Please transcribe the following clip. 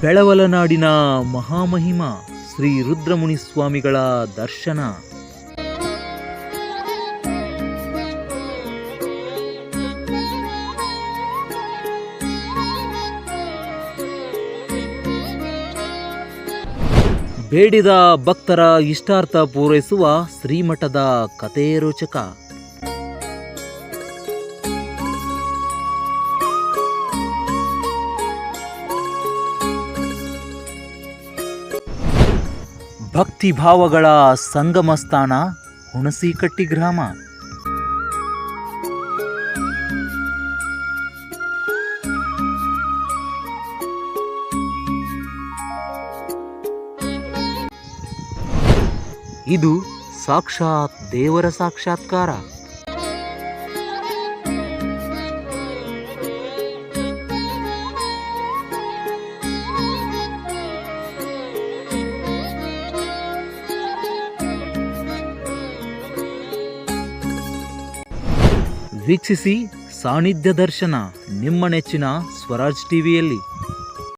ಬೆಳವಲನಾಡಿನ ಮಹಾಮಹಿಮ ಶ್ರೀ ರುದ್ರಮುನಿ ಸ್ವಾಮಿಗಳ ದರ್ಶನ. ಬೇಡಿದ ಭಕ್ತರ ಇಷ್ಟಾರ್ಥ ಪೂರೈಸುವ ಶ್ರೀಮಠದ ಕಥೆ ರೋಚಕ. ಭಕ್ತಿ ಭಾವಗಳ ಸಂಗಮ ಸ್ಥಾನ ಹುಣಸಿಕಟ್ಟಿ ಗ್ರಾಮ. ಇದು ಸಾಕ್ಷಾತ್ ದೇವರ ಸಾಕ್ಷಾತ್ಕಾರ. ವೀಕ್ಷಿಸಿ ಸಾನ್ನಿಧ್ಯ ದರ್ಶನ ನಿಮ್ಮ ನೆಚ್ಚಿನ ಸ್ವರಾಜ್ ಟಿವಿಯಲ್ಲಿ.